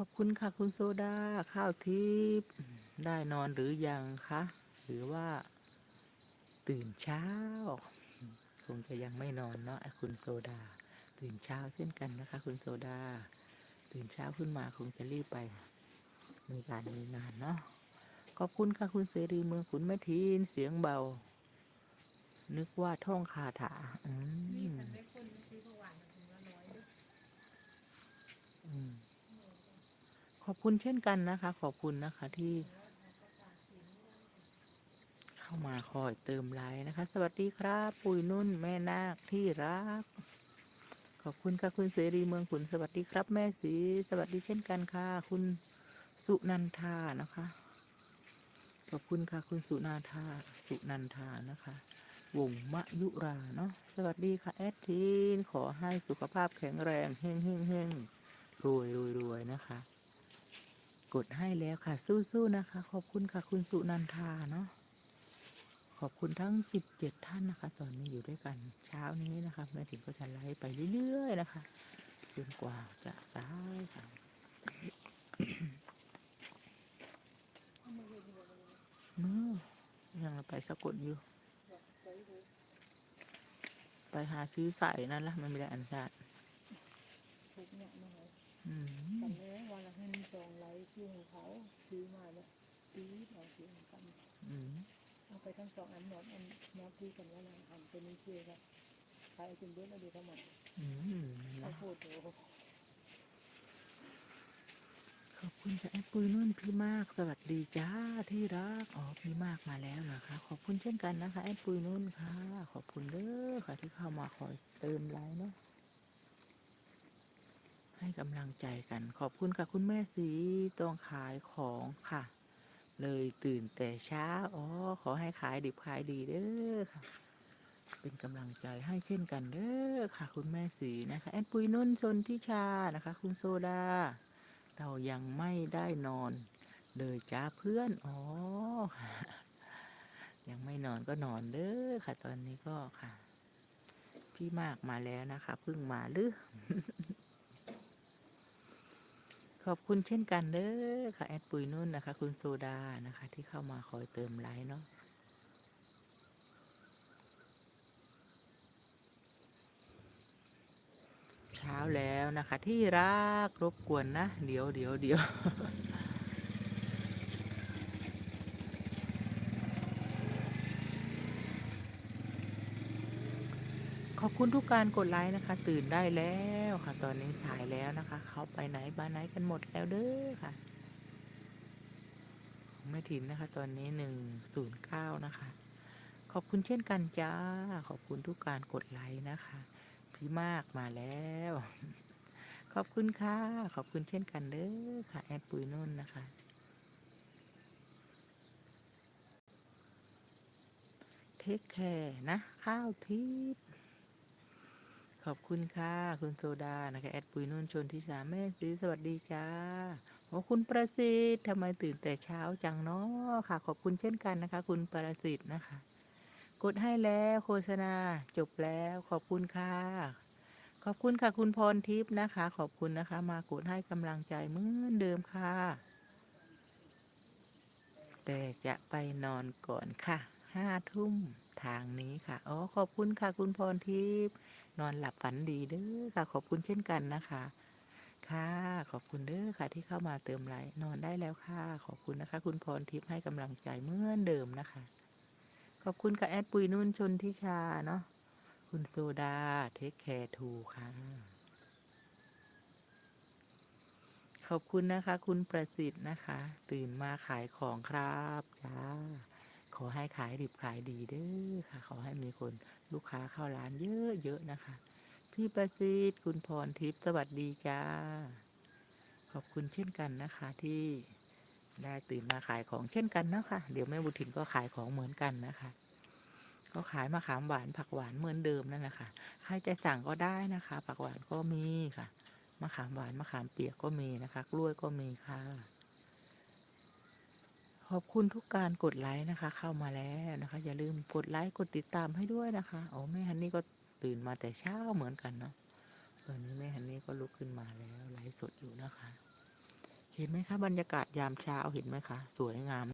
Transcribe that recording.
ขอบคุณค่ะคุณโซดา ข้าวทิพย์ได้นอนหรือยังคะ หรือว่า ตื่นเช้า คงจะยังไม่นอนเนาะคุณโซดา ตื่นเช้าเช่นกันนะคะ คุณโซดา ตื่นเช้าขึ้นมาคงจะรีบไป มีการมีงานเนาะขอบคุณค่ะคุณเสรีเมืองขุนแม่ทีนเสียงเบา นึกว่าท่องคาถา อืม ฉันได้คนซื้อประวันมาถึงละร้อยเด้อ อืม ขอบคุณเช่นกันนะคะ ขอบคุณนะคะที่ เข้ามาคอยเติมไลน์นะคะ สวัสดีครับ ปุยนุ่นแม่นาคที่รัก ขอบคุณค่ะคุณเสรีเมืองขุนสวัสดีครับ แม่สีสวัสดีเช่นกันค่ะ คุณสุนันทานะคะ ขอบคุณค่ะคุณสุนาทาสุนันทานะคะ วงมะยุราเนาะสวัสดีค่ะแอดทีนขอให้สุขภาพแข็งแรงเฮงเฮงเฮงรวยรวยรวยนะคะ กดให้แล้วค่ะ สู้ๆนะคะ ขอบคุณค่ะ คุณสุนันทาเนาะขอบคุณทั้ง 17 ท่านนะคะ ตอนนี้อยู่ด้วยกันเช้านี้นะคะแม่ถิ่นก็จะไลฟ์ไปเรื่อยๆนะคะจนกว่าจะสายค่ะมือยังไปสะกดอยู่ ไปหาซื้อใส่นั่นละมันไม่ได้อันชาติ ทุกเนี่ยมาเลยอืมกันเลยวันละเงินสองไลค์ชื่อของเขาซื้อมาเนี่ยปีเราซื้อกันเอาไปทั้งสองอันหมดอันแนวที่กันว่าเราทำเป็นนี้เชื่อกันขายจนเบิดแล้วดูทั้งหมดอืมเขานะพูดโอ้ขอบคุณจ้าแอดปุยนุ่นพี่มาก สวัสดีจ้าที่รักอ๋อพี่มากมาแล้วนะคะ ขอบคุณเช่นกันนะคะแอดปุยนุ่นค่ะ ขอบคุณเด้อค่ะที่เข้ามาคอยเติมไลน์เนาะ ให้กำลังใจกัน ขอบคุณค่ะคุณแม่สีต้องขายของค่ะ เลยตื่นแต่เช้า อ๋อ ขอให้ขายดิบขายดีเด้อค่ะ เป็นกำลังใจให้เช่นกันเด้อค่ะ คุณแม่สีนะคะแอนปุยนุ่นชนทิชานะคะ คุณโซดา เรายังไม่ได้นอน เลยจ้าเพื่อน อ๋อ ยังไม่นอนก็นอนเด้อค่ะ ตอนนี้ก็ค่ะ พี่มากมาแล้วนะคะเพิ่งมาหรือ ขอบคุณเช่นกันเด้อค่ะ แอดปุยนุ่นนะคะ คุณโซดานะคะ ที่เข้ามาคอยเติมไลน์เนาะเช้าแล้วนะคะ ที่รักรบกวนนะ เดี๋ยวเดี๋ยวเดี๋ยว อบคุณทุกการกดไลค์นะคะ ตื่นได้แล้วค่ะ ตอนนี้สายแล้วนะคะ เขาไปไหนบ้านไหนกันหมดแล้วเด้อค่ะไม่ถินนะคะ ตอนนี้หนึ่งศูนย์เก้านะคะ ขอบคุณเช่นกันจ้า ขอบคุณทุกการกดไลค์นะคะ พี่มากมาแล้ว ขอบคุณค่ะ ขอบคุณเช่นกันเด้อค่ะ แอดปุยนุ่นนะคะเทคแคร์นะ ข้าวทิพย์ ขอบคุณค่ะ คุณโซดานะคะ แอดปุยนุ่นชนที่สามแม่ซื้อสวัสดีจ้าโอ้คุณประสิทธิ์ทำไมตื่นแต่เช้าจังเนาะค่ะ ขอบคุณเช่นกันนะคะ คุณประสิทธิ์นะคะ กดให้แล้วโฆษณาจบแล้วขอบคุณค่ะ ขอบคุณค่ะ คุณพรทิพย์นะคะ ขอบคุณนะคะ มากดให้กำลังใจเหมือนเดิมค่ะ แต่จะไปนอนก่อนค่ะห้าทุ่ม ทางนี้ค่ะอ๋อขอบคุณค่ะ คุณพรทิพย์นอนหลับฝันดีเด้อค่ะ ขอบคุณเช่นกันนะคะ ค่ะ ขอบคุณเด้อค่ะ ที่เข้ามาเติมไลน์นอนได้แล้วค่ะ ขอบคุณนะคะ คุณพรทิพย์ให้กำลังใจเหมือนเดิมนะคะ ขอบคุณค่ะแอดปุยนุ่นชนทิชาเนาะคุณโซดาเทคแคร์ทูค่ะขอบคุณนะคะ คุณประสิทธิ์นะคะ ตื่นมาขายของครับจ้า ขอให้ขายดิบขายดีเด้อค่ะ ขอให้มีคนลูกค้าเข้าร้านเยอะๆนะคะ พี่ประสิทธิ์คุณพรทิพย์สวัสดีจ้า ขอบคุณเช่นกันนะคะที่ได้ตื่นมาขายของเช่นกันนะคะเดี๋ยวแม่บุถิ่นก็ขายของเหมือนกันนะคะ ก็ขายมะขามหวานผักหวานเหมือนเดิมนั่นแหละค่ะใครจะสั่งก็ได้นะคะ ผักหวานก็มีค่ะมะขามหวานมะขามเปียกก็มีนะคะ กล้วยก็มีค่ะ ขอบคุณทุกการกดไลค์นะคะ เข้ามาแล้วนะคะ อย่าลืมกดไลค์กดติดตามให้ด้วยนะคะโอ้แม่ฮันนี่ก็ตื่นมาแต่เช้าเหมือนกันเนาะตอนนี้แม่ฮันนี่ก็ลุกขึ้นมาแล้วไลฟ์สดอยู่นะคะ เห็นไหมคะบรรยากาศยามเช้าเห็นไหมคะ สวยงาม